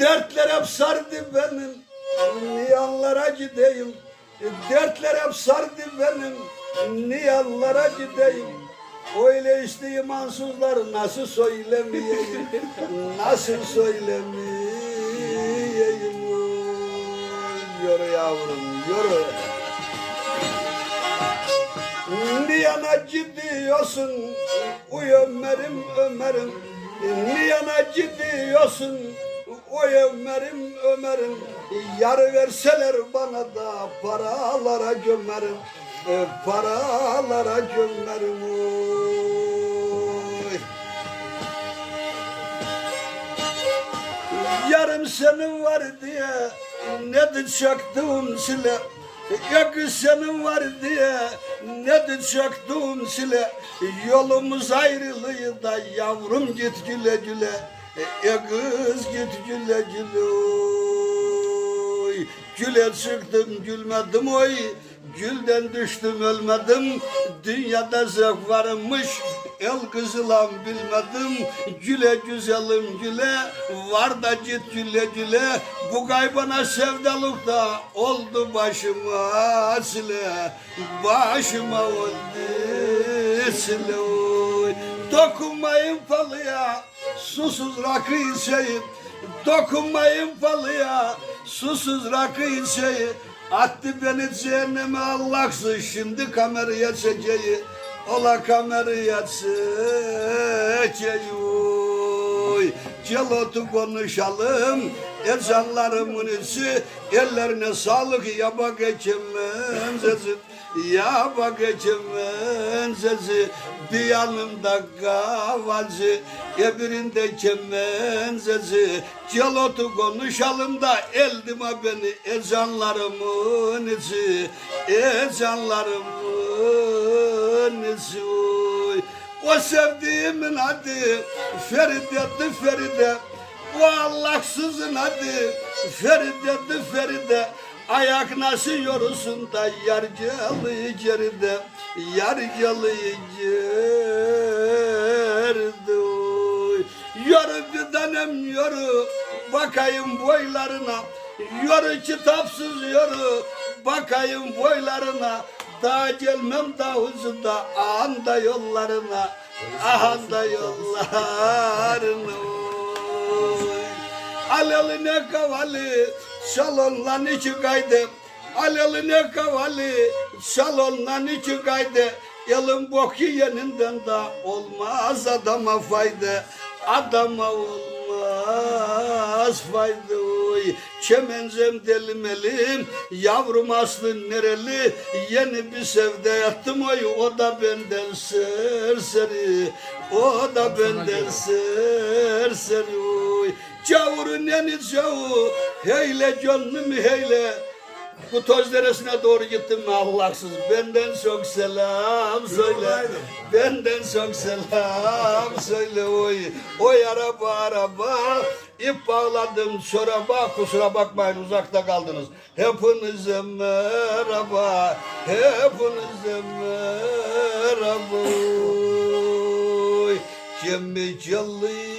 Dertler hep sardı benim Niyanlara gideyim. Dertler hep sardı benim Niyanlara gideyim. Öyle işte imansızlar nasıl söylemeyeyim Nasıl söylemeyeyim? Yürü yavrum yürü. Niyana gidiyorsun Uy Ömer'im Ömer'im. Niyana gidiyorsun Uy Ömer'im Ömer'im Yar verseler bana da paralara gömerim e, Paralara gömerim oy. Yarım senin var diye nedir çaktığım sile? Yakı senin var diye nedir çaktığım sile? Yolumuz ayrılıyor da yavrum git güle güle E kız git güle güle oy. Güle çıktım gülmedim oy. Gülden düştüm ölmedim. Dünyada zevk varmış El kızılam bilmedim. Güle güzelim güle Var da git güle güle. Bu kaybana sevdalık da Oldu başıma sile. Başıma oldu sile oy. Dokunmayın falıya Susuz rakı içeyim Dokunmayın falıya. Susuz rakı içeyim Attı beni cehenneme Allah'sın şimdi kameraya çekeyi Ola kameraya çekeyi Gel otur konuşalım Ezanlarımın içi Ellerine sağlık ya bak geçemem sesi Ya bak geçemem sesi. Bir yanımda kavalcı Öbüründe kemen sesi. Gel otur konuşalım da Eldime beni ezanlarımın içi Ezanlarımın içi. O sevdiğimin adı Feride'di Feride O Allahsızın adı Feride'di Feride Ayak nasıl yorusun da yar geliyor geride Yar geliyor geride. Yoru bir tanem yoru Bakayım boylarına Yoru kitapsız yoru Bakayım boylarına Daha gelmem daha huzurda Anda yollarına Ahanda yollarına. Aleline kavalı Salonlan içi kaydı. Aleline kavalı Salonlan içi kaydı. Elin bok yiyeninden de olmaz adama fayda. Adama olmaz fayda oy. Çemenzem delimelim Yavrum aslı nereli? Yeni bir sevde yattım oy. O da benden serseri O da benden serseri oy Cavurun eni cavu Heyle gönlümü heyle bu toz deresine doğru gittim mi Allahsız. Benden çok selam söyle. Benden çok selam söyle oy. Oy araba araba. İp bağladım çoraba. Kusura bakmayın uzakta kaldınız. Hepinize merhaba. Hepinize merhaba. oy. Cemmi Celli.